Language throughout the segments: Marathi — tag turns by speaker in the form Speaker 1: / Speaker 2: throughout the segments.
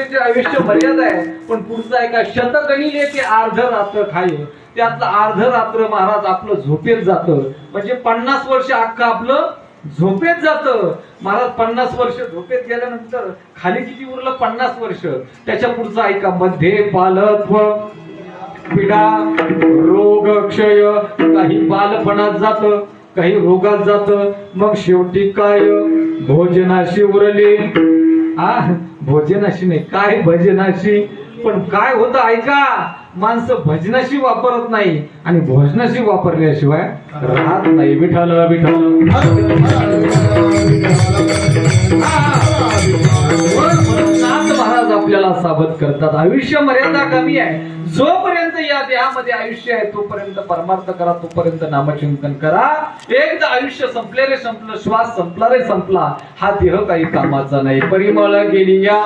Speaker 1: त्याचे आयुष्य मर्यादा आहे. पण पुढचं आहे का? शतगणिले ते अर्ध रात्र खाय. त्यातलं अर्ध रात्र महाराज आपलं झोपेत जातं. म्हणजे पन्नास वर्ष अख्खं आपलं झोपेत जातं. महाराज पन्नास वर्ष झोपेत गेल्यानंतर खाली किती उरलं? पन्नास वर्ष. त्याच्या पुढचं ऐका मध्ये बालत्व पिढा रोग क्षय. काही बालपणात जात काही रोगात जात. मग शेवटी काय? भोजनाशी उरली. भोजनाशी नाही. काय भजनाशी? पण काय होतं ऐका. माणसं भजनाशी वापरत नाही आणि भोजनाशी वापरल्याशिवाय राहत नाही. विठाल विठाल साबत करतात. आयुष्य मर्यादा कमी आहे. जोपर्यंत या देहामध्ये आयुष्य आहे तोपर्यंत परमार्थ करा तोपर्यंत नामचिंतन करा. एकदा आयुष्य संपले रे संपलं श्वास संपला रे संपला हा देह काही कामाचा नाही. परिमळ गेली या.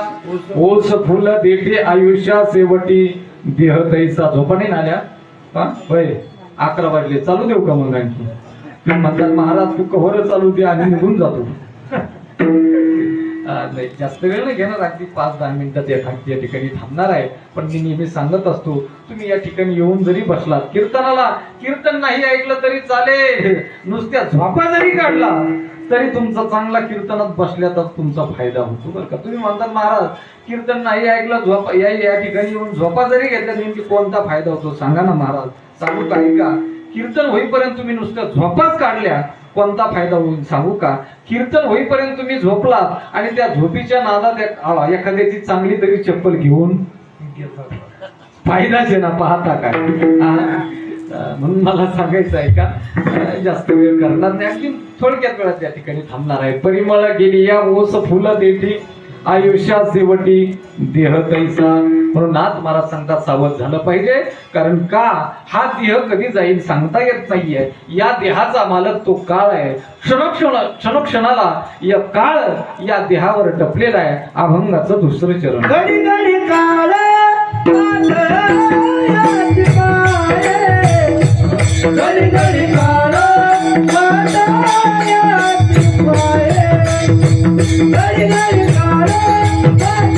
Speaker 1: ओस फुल देठी आयुष्या शेवटी देह तैसा. झोपा नाही ना आल्या? होय. अकरा वाजले. चालू देऊ का मग आणखी? म्हणतात महाराज तू कव्हर चालू दे आणि निघून जातो. नाही. जास्त वेळ नाही घेणार अगदी पाच दहा मिनिटात एखादी या ठिकाणी थांबणार आहे. पण मी नेहमी सांगत असतो तुम्ही या ठिकाणी येऊन जरी बसलात कीर्तनाला कीर्तन नाही ऐकलं तरी चालेल. नुसत्या झोपा जरी काढला तरी तुमचा चांगला कीर्तनात बसल्यातच तुमचा फायदा होतो बरं का. तुम्ही म्हणतात महाराज कीर्तन नाही ऐकलं झोपा या या ठिकाणी येऊन झोपा जरी घेतल्या नेमकी कोणता फायदा होतो? सांगा ना महाराज. सांगू का कीर्तन होईपर्यंत तुम्ही नुसत्या झोपाच काढल्या कोणता फायदा होईल सांगू का? कीर्तन होईपर्यंत तुम्ही झोपलात आणि त्या झोपीच्या नादात एखाद्याची चांगली तरी चप्पल घेऊन फायदाच आहे ना पाहता काय म्हणून मला सांगायचं आहे का? जास्त वेळ करणार नाही. अगदी थोडक्यात वेळात त्या ठिकाणी थांबणार आहे. परिमळ गेली या ओस फुलं देठी आयुष्यात शेवटी देह तैसा म्हणून आज महाराज सांगता सावध झालं पाहिजे कारण का हा देह कधी जाईल सांगता येत नाहीये या देहाचा मालक तो काळ आहे क्षणक्षण क्षणक्षणाला या काळ या देहावर टपलेला आहे अभंगाचं दुसरं चरण
Speaker 2: घडी घडी काळ घडी घडी काळ Thank you.